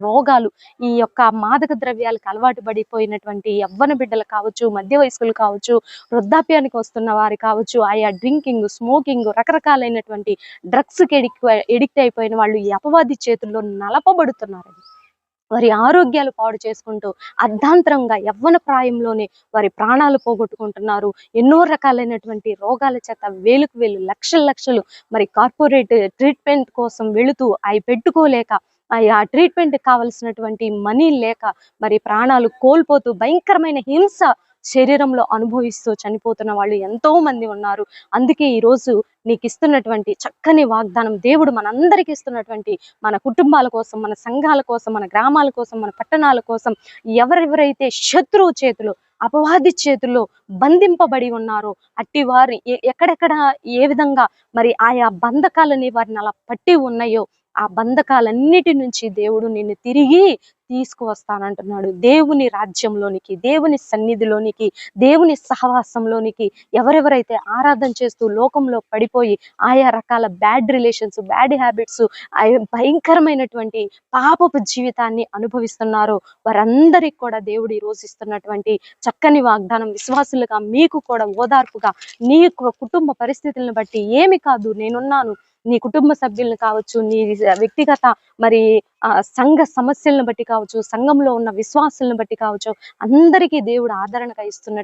రోగాలు ఈ యొక్క మాదక ద్రవ్యాలకు అలవాటు పడిపోయినటువంటి యవ్వన బిడ్డలు కావచ్చు మధ్య వయస్కులు కావచ్చు వృద్ధాప్యానికి వస్తున్న వారు కావచ్చు ఆయా డ్రింకింగ్ స్మోకింగ్ రకరకాలైనటువంటి డ్రగ్స్కి ఎడిక్ట్ ఎడిక్ట్ అయిపోయిన వాళ్ళు ఈ అపవాది చేతుల్లో నలపబడుతున్నారు వారి ఆరోగ్యాలు పాడు చేసుకుంటూ అర్ధాంతరంగా యవ్వన ప్రాయంలోనే వారి ప్రాణాలు పోగొట్టుకుంటున్నారు. ఎన్నో రకాలైనటువంటి రోగాల చేత వేలుకు వేలు లక్షల లక్షలు మరి కార్పొరేట్ ట్రీట్మెంట్ కోసం వెళుతూ అవి పెట్టుకోలేక ఆ ట్రీట్మెంట్ కావలసినటువంటి మనీ లేక మరి ప్రాణాలు కోల్పోతూ భయంకరమైన హింస శరీరంలో అనుభవిస్తూ చనిపోతున్న వాళ్ళు ఎంతో మంది ఉన్నారు. అందుకే ఈ రోజు నీకు ఇస్తున్నటువంటి చక్కని వాగ్దానం దేవుడు మనందరికి ఇస్తున్నటువంటి మన కుటుంబాల కోసం మన సంఘాల కోసం మన గ్రామాల కోసం మన పట్టణాల కోసం ఎవరెవరైతే శత్రువు చేతులు అపవాది చేతుల్లో బంధింపబడి ఉన్నారో అట్టి వారి ఎక్కడెక్కడ ఏ విధంగా మరి ఆయా బంధకాలని వారిని అలా పట్టి ఉన్నాయో ఆ బంధకాలన్నిటి నుంచి దేవుడు నిన్ను తిరిగి తీసుకువస్తానంటున్నాడు. దేవుని రాజ్యంలోనికి దేవుని సన్నిధిలోనికి దేవుని సహవాసంలోనికి ఎవరెవరైతే ఆరాధన చేస్తూ లోకంలో పడిపోయి ఆయా రకాల బ్యాడ్ రిలేషన్స్ బ్యాడ్ హ్యాబిట్స్ భయంకరమైనటువంటి పాపపు జీవితాన్ని అనుభవిస్తున్నారో వారందరికి కూడా దేవుడు ఈరోజు ఇస్తున్నటువంటి చక్కని వాగ్దానం విశ్వాసులుగా మీకు కూడా ఓదార్పుగా నీ యొక్క కుటుంబ పరిస్థితులను బట్టి ఏమి కాదు నేనున్నాను నీ కుటుంబ సభ్యులను కావచ్చు నీ వ్యక్తిగత మరి ఆ సంఘ సమస్యలను బట్టి కావచ్చు సంఘంలో ఉన్న విశ్వాసాలను బట్టి కావచ్చు అందరికీ దేవుడు ఆదరణగా ఇస్తున్నట్టు